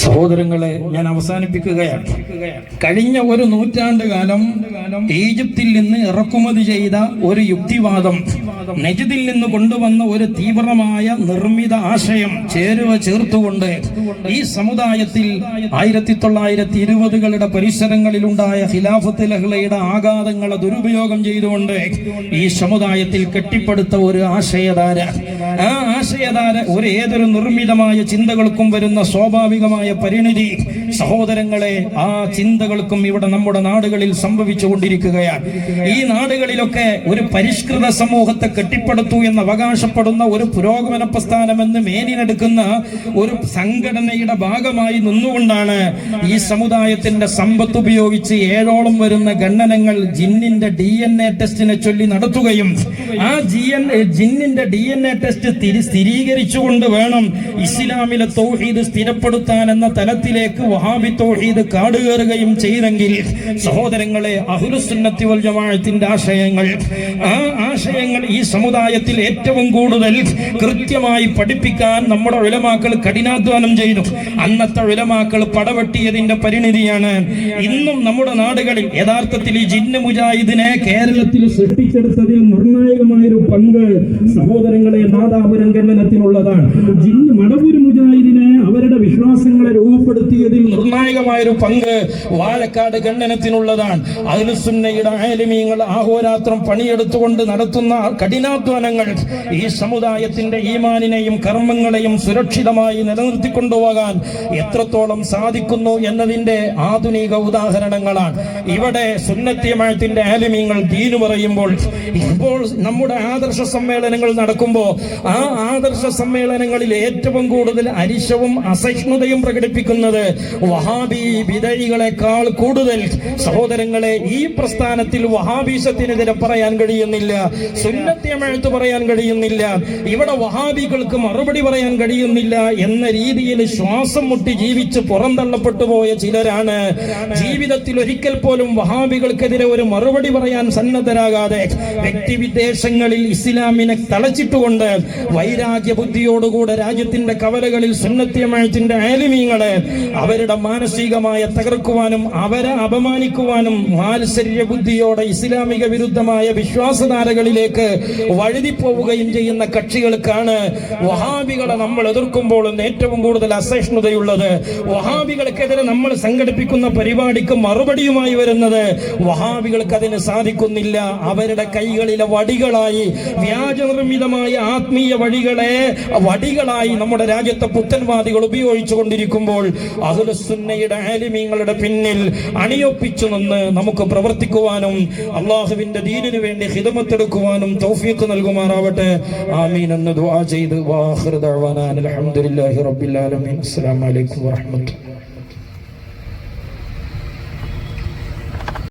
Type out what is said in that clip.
സഹോദരങ്ങളെ ഞാൻ അവസാനിപ്പിക്കുകയാണ്. കഴിഞ്ഞ ഒരു നൂറ്റാണ്ട് കാലം ഈജിപ്തിൽ നിന്ന് ഇറക്കുമതി ചെയ്ത ഒരു യുക്തിവാദം നജിദിൽ നിന്ന് കൊണ്ടുവന്ന ഒരു തീവ്രമായ നിർമ്മിത ആശയം ചേരുവ ചേർത്തുകൊണ്ട് ഈ സമുദായത്തിൽ ആയിരത്തി തൊള്ളായിരത്തി ഇരുപതുകളുടെ പരിസരങ്ങളിലുണ്ടായ ഖിലാഫത്ത് ലഹ്ലയുടെ ആഘാതങ്ങളെ ദുരുപയോഗം ചെയ്തുകൊണ്ട് ഈ സമുദായത്തിൽ കെട്ടിപ്പടുത്ത ഒരു ആശയധാര. ആ ആശയധാര ഒരു ഏതൊരു നിർമ്മിതമായ ചിന്തകൾക്കും വരുന്ന സ്വാഭാവികമായ പരിണിതി സഹോദരങ്ങളെ ആ ചിന്തകൾക്കും ഇവിടെ നമ്മുടെ നാടുകളിൽ സംഭവിച്ചു കൊണ്ടിരിക്കുകയാണ് ഈ നാടുകളിലൊക്കെ ഒരു പരിഷ്കൃത സമൂഹത്തെ കെട്ടിപ്പടുത്തു എന്ന് അവകാശപ്പെടുന്ന ഒരു പുരോഗമന പ്രസ്ഥാനം എന്ന് മേനിനെടുക്കുന്ന ഒരു സംഘടനയുടെ ഭാഗമായി നിന്നുകൊണ്ടാണ് ഈ സമുദായത്തിന്റെ സമ്പത്ത് ഉപയോഗിച്ച് ഏഴോളം വരുന്ന ഖണ്ഡനങ്ങൾ ജിന്നിന്റെ ഡി എൻ എ ടെസ്റ്റിനെ ചൊല്ലി നടത്തുകയും ആ ജി എൻ ജിന്നിന്റെ ഡി എൻ എ ടെസ്റ്റ് സ്ഥിരീകരിച്ചുകൊണ്ട് വേണം ഇസ്ലാമിലെ തൗഹീദ് സ്ഥിരപ്പെടുത്താൻ എന്ന തലത്തിലേക്ക് വഹാബി തൗഹീദ് കാടുകയറുകയും ചെയ്തെങ്കിൽ സഹോദരങ്ങളെ അഹുലുസുന്നത്തി വൽ ജമാഅത്തിന്റെ ആശയങ്ങൾ. ആ ആശയങ്ങൾ ഈ സമുദായത്തിൽ ഏറ്റവും കൂടുതൽ കൃത്യമായി പഠിപ്പിക്കാൻ നമ്മുടെ ഉലമാക്കൾ കഠിനാധ്വാനം ചെയ്തു. അന്നത്തെ ഉലമാക്കൾ പടവെട്ടിയതിന്റെ പരിണിതിയാണ് ഇന്നും നമ്മുടെ നാടുകളിൽ യഥാർത്ഥത്തിൽ ഈ ജിന്ന മുജാഹിദിനെ കേരളത്തിൽ സൃഷ്ടിച്ചെടുത്തതിൽ നിർണായകമായൊരു പങ്ക് സഹോദരങ്ങളെ നാദാപുരം ഖണ്ഡനത്തിനുള്ളതാണ് ജിന്ന് മടവൂർ മുജാഹിദിനെ അവരുടെ വിശ്വാസങ്ങളെ രൂപപ്പെടുത്തിയതിൽ നിർണായകമായൊരു പങ്ക് വാഴക്കാട് ഖണ്ഡനത്തിനുള്ളതാണ് അഹ്ലുസുന്നയുടെ ആലിമീങ്ങൾ ആഹോരാത്രം പണിയെടുത്തുകൊണ്ട് നടത്തുന്ന കഠിനാധ്വാനങ്ങൾ ഈ സമുദായത്തിന്റെ ഈമാനിനെയും കർമ്മങ്ങളെയും സുരക്ഷിതമായി നിലനിർത്തിക്കൊണ്ടുപോകാൻ എത്രത്തോളം സാധിക്കുന്നു എന്നതിന്റെ ആധുനിക ഉദാഹരണങ്ങളാണ്. ഇവിടെ സുന്നത്തിയമായത്തിന്റെ ആലിമീങ്ങൾ ദീനു പറയുമ്പോൾ ഇപ്പോൾ നമ്മുടെ ആദർശ സമ്മേളനങ്ങൾ നടക്കുമ്പോൾ ആ ആദർശ സമ്മേളനങ്ങളിൽ ഏറ്റവും കൂടുതൽ അരിശവും അസഹിഷ്ണുതയും പ്രകടിപ്പിക്കുന്നത് വഹാബി വിധഴികളെക്കാൾ കൂടുതൽ സഹോദരങ്ങളെ ഈ പ്രസ്ഥാനത്തിൽ വഹാബീസത്തിനെതിരെ പറയാൻ കഴിയുന്നില്ല സുന്നത്യമെഴുത്ത് പറയാൻ കഴിയുന്നില്ല ഇവിടെ വഹാബികൾക്ക് മറുപടി പറയാൻ കഴിയുന്നില്ല എന്ന രീതിയിൽ ശ്വാസം മുട്ടി ജീവിച്ച് പുറന്തള്ളപ്പെട്ടു പോയ ചിലരാണ്. ജീവിതത്തിൽ ഒരിക്കൽ പോലും വഹാബികൾക്കെതിരെ ഒരു മറുപടി പറയാൻ സന്നദ്ധരാകാതെ വ്യക്തിവിദ്വേഷങ്ങളിൽ ഇസ്ലാമിനെ തളച്ചിട്ടുകൊണ്ട് വൈരാഗ്യ ബുദ്ധിയോടുകൂടെ രാജ്യത്തിന്റെ കവലകളിൽ സുന്നത്യമെഴുത്തിന്റെ ആലിമീങ്ങളെ അവരുടെ മാനസികമായ തകർക്കുവാനും അവരെ അപമാനിക്കുവാനും മാത്സര്യ ബുദ്ധിയോടെ ഇസ്ലാമിക വിരുദ്ധമായ വിശ്വാസധാരകളിലേക്ക് വഴുതിപ്പോവുകയും ചെയ്യുന്ന കക്ഷികൾക്കാണ് വഹാബികളെ നമ്മൾ എതിർക്കുമ്പോൾ ഏറ്റവും കൂടുതൽ അസഹിഷ്ണുതയുള്ളത്. വഹാബികൾക്കെതിരെ നമ്മൾ സംഘടിപ്പിക്കുന്ന പരിപാടിക്ക് മറുപടിയുമായി വരുന്നത് വഹാബികൾക്ക് അതിന് സാധിക്കുന്നില്ല. അവരുടെ കൈകളിലെ വടികളായി വ്യാജനിർമ്മിതമായ ആത്മീയ വഴികളെ വടികളായി നമ്മുടെ രാജ്യത്തെ പുത്തൻവാദികൾ ഉപയോഗിച്ചു കൊണ്ടിരിക്കുമ്പോൾ അഹുലസുന്നയുടെ ആലിമീങ്ങളുടെ പിന്നിൽ അണിയൊപ്പിച്ചു നിന്ന് നമുക്ക് പ്രവർത്തിക്കുവാനും അള്ളാഹുവിന്റെ ദീനിനു വേണ്ടി ഹിതമത്തെടുക്കുവാനും തൗഫീഖ് നൽകുമാറാവട്ടെ. ആമീൻ എന്ന് ദുആ ചെയ്ത്. വാഹിർ ദഅവാന അൽഹംദുലില്ലാഹി റബ്ബിൽ ആലമീൻ. അസ്സലാമു അലൈക്കും വറഹ്മത്തുള്ളാഹി